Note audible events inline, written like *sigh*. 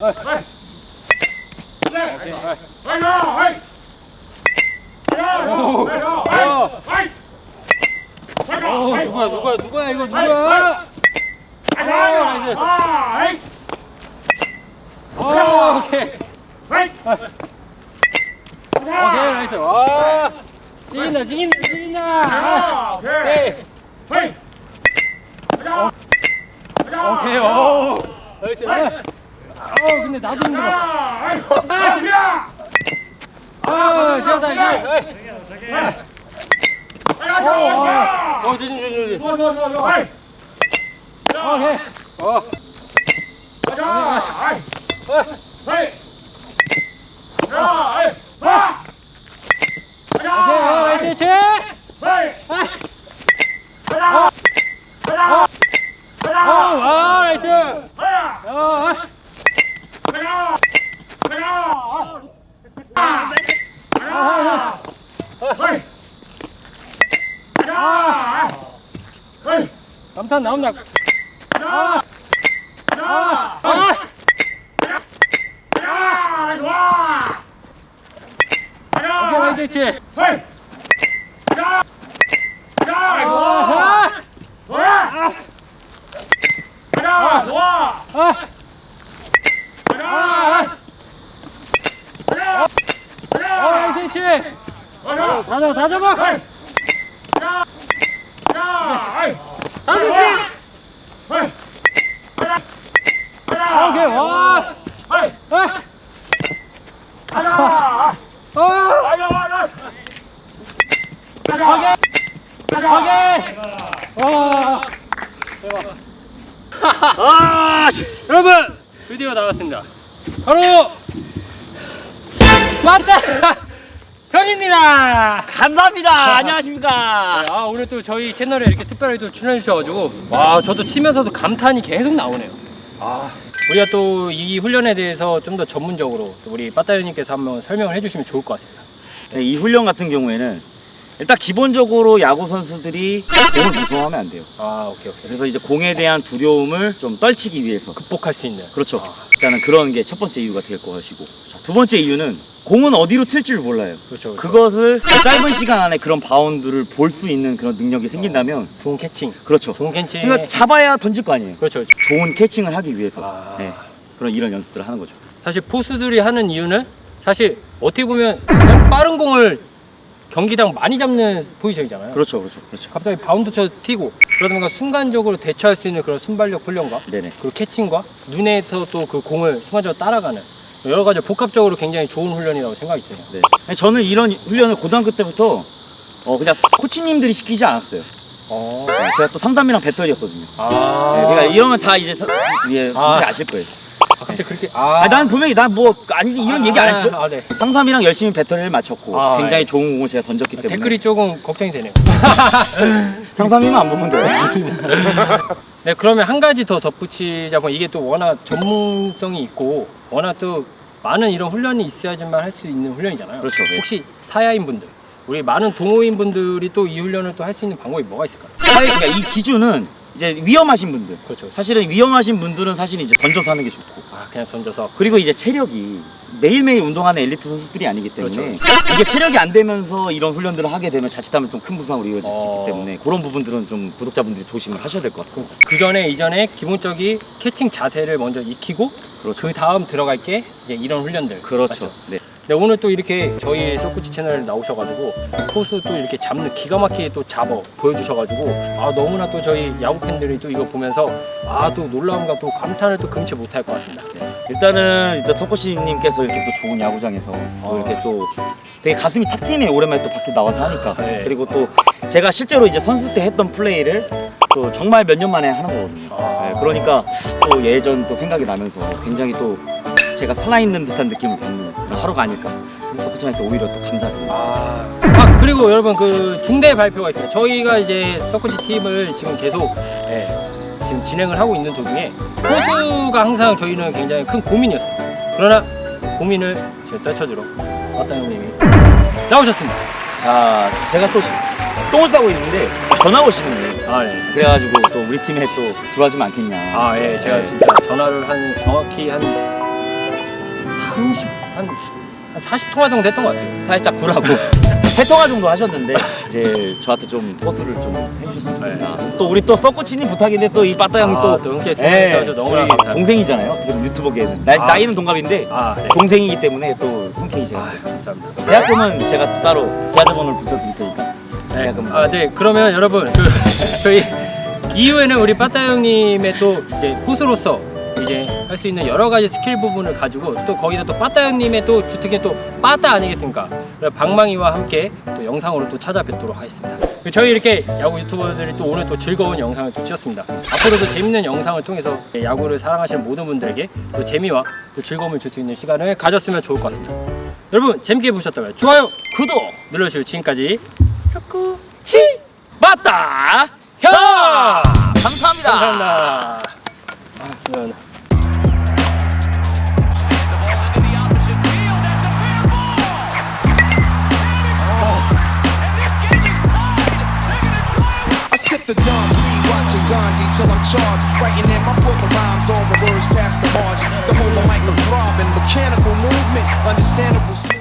어, 누구야, 누구야, 누구야, 이거 누구야? 아. 어, 오케이. 오케이, 나이스. 와. 찌긴다, 찌긴다, 찌긴다. 아, 오케이. 오케이, 오. 나이스. 어, 근데 나도 힘들어. 아, 시작다, 이제. 어, 어, 어, 조심, 조심, 조심. 오케이. 어. 오케이, 어, 나이스, 치. 어, 아, 나이스. 어, 감탄 나온다. 아, 아, 아. 오케이, 나이스, 치. 아, 아, 아. 어, 나이스, 치. 다 잡아, 다 잡아. 나이스, 치. 오케이, 와. 아. 아. 오케이. 오케이. 와. 대박. 아, 씨. 여러분 드디어 나왔습니다. 바로 맞다 형입니다. 감사합니다. 안녕하십니까. 아 오늘 또 저희 채널에 이렇게 특별하게 또 출연해 주셔가지고 와 저도 치면서도 감탄이 계속 나오네요. 아 우리가 또 이 훈련에 대해서 좀 더 전문적으로 또 우리 빠따유님께서 한번 설명을 해주시면 좋을 것 같습니다. 네, 이 훈련 같은 경우에는 일단 기본적으로 야구 선수들이 공을 무서워하면 안 돼요. 아 오케이 오케이 그래서 이제 공에 대한 두려움을 좀 떨치기 위해서 극복할 수 있는. 그렇죠. 일단은 그런 게 첫 번째 이유가 될 것이고 자, 두 번째 이유는 공은 어디로 튈지를 몰라요. 그렇죠. 그렇죠. 그것을 짧은 시간 안에 그런 바운드를 볼 수 있는 그런 능력이 생긴다면 좋은 캐칭. 그렇죠. 좋은 캐칭. 그러니까 잡아야 던질 거 아니에요. 그렇죠. 좋은 캐칭을 하기 위해서 아. 네, 그런 이런 연습들을 하는 거죠. 사실 포수들이 하는 이유는 사실 어떻게 보면 그냥 빠른 공을 경기당 많이 잡는 포지션이잖아요. 그렇죠, 그렇죠, 그렇죠. 갑자기 바운드 쳐 튀고 그러다 보니까 순간적으로 대처할 수 있는 그런 순발력 훈련과 네네. 그리고 캐칭과 눈에서 또 그 공을 순간적으로 따라가는 여러 가지 복합적으로 굉장히 좋은 훈련이라고 생각이 들어요. 네. 저는 이런 훈련을 고등학교 때부터 어, 그냥 코치님들이 시키지 않았어요. 어. 네, 제가 또 상담이랑 배터리였거든요. 아. 네, 그러니까 이러면 다 이제 서, 예, 아. 아실 거예요. 아, 갑자기 그렇게 아. 아, 난 분명히 난뭐 아니 이런 얘기 안 했어. 아, 네. 상삼이랑 열심히 배터리를 맞췄고 아, 굉장히 예. 좋은 공을 제가 던졌기 때문에 댓글이 조금 걱정이 되네요. *laughs* 상삼이만 안 보면 돼요. *laughs* 네, 그러면 한 가지 더 덧붙이자면 이게 또 워낙 전문성이 있고 워낙 또 많은 이런 훈련이 있어야지만 할 수 있는 훈련이잖아요. 그렇죠, 네. 혹시 사야인 분들, 우리 많은 동호인 분들이 또 이 훈련을 또 할 수 있는 방법이 뭐가 있을까요? 사실 그러니까 이 기준은 이제 위험하신 분들. 그렇죠. 사실은 위험하신 분들은 사실 이제 던져서 하는 게 좋고 아, 그냥 던져서. 그리고 이제 체력이 매일매일 운동하는 엘리트 선수들이 아니기 때문에 그렇죠. 이게 체력이 안 되면서 이런 훈련들을 하게 되면 자칫하면 좀 큰 부상으로 이어질 수 어. 있기 때문에 그런 부분들은 좀 구독자분들이 조심을 하셔야 될 것 같습니다. 그 전에 이전에 기본적인 캐칭 자세를 먼저 익히고 그렇죠. 그 다음 들어갈 게 이제 이런 훈련들. 그렇죠. 맞죠? 네. 네, 오늘 또 이렇게 저희 서코치 채널에 나오셔가지고 포수 또 이렇게 잡는 기가 막히게 또 잡어 보여주셔가지고 아 너무나 또 저희 야구 팬들이 또 이거 보면서 아 또 놀라움과 또 감탄을 또 금치 못할 것 같습니다. 네. 일단은 일단 소코시님께서 이렇게 또 좋은 야구장에서 또 어. 이렇게 또 되게 가슴이 탁 트이네 오랜만에 또 밖에 나와서 하니까 네. 그리고 또 제가 실제로 이제 선수 때 했던 플레이를 또 정말 몇 년 만에 하는 거거든요. 아. 네, 그러니까 또 예전 또 생각이 나면서 굉장히 또 제가 살아있는 듯한 느낌을 받는 그런 하루가 아닐까. 소코치한테 오히려 또 감사드립니다. 아, 아, 그리고 여러분 그 중대 발표가 있어요. 저희가 이제 서코치 팀을 지금 계속 예, 지금 진행을 하고 있는 도중에 포수가 항상 저희는 굉장히 큰 고민이었어요. 그러나 고민을 제가 떨쳐주러 왔다 형님이 나오셨습니다. 자, 제가 또 똥을 싸고 있는데 전화 오시는 거예요. 아, 네. 그래가지고 또 우리 팀에 또 들어와주면 않겠냐. 아, 예, 제가 네. 진짜 전화를 한 정확히 한 30, 한, 한 40통화 정도 했던 것 같아요. 살짝 굴하고 *laughs* 세 통화 정도 하셨는데 이제 저한테 좀 포스를 좀 해주셨으면 좋겠다. 또 우리 또 썩코치님 부탁인데 또 이 빠따 형이 아, 또 또 흔쾌히 승인해서 너무나 우리 감사합니다. 동생이잖아요. 어떻게 보면 유튜버계는 나이, 아. 나이는 동갑인데 아, 네. 동생이기 때문에 또 흔쾌히 제가 아, 감사합니다. 계약금은 제가 또 따로 계좌번호를 붙여드릴 테니까 네. 아, 네. 그러면 여러분, 그, *laughs* 저희 이후에는 우리 빠따 형님의 또 이제 포수로서 이제 할 수 있는 여러 가지 스킬 부분을 가지고 또 거기다 또 빠따 형님의 또 주특기 또 빠따 아니겠습니까? 방망이와 함께 또 영상으로 또 찾아뵙도록 하겠습니다. 그리고 저희 이렇게 야구 유튜버들이 또 오늘 또 즐거운 영상을 또 찍었습니다. 앞으로도 재밌는 영상을 통해서 야구를 사랑하시는 모든 분들에게 또 재미와 또 즐거움을 줄 수 있는 시간을 가졌으면 좋을 것 같습니다. 여러분 재밌게 보셨다면 좋아요, 구독 눌러주시고 지금까지 석구치 맞다 형 감사합니다. 감사합니다. 아, 그러면 I sip the Don P, watching Gandhi till I'm charged. Writing in my book of rhymes, all the words past the margin. The whole of mic throbbing, mechanical movement, understandable.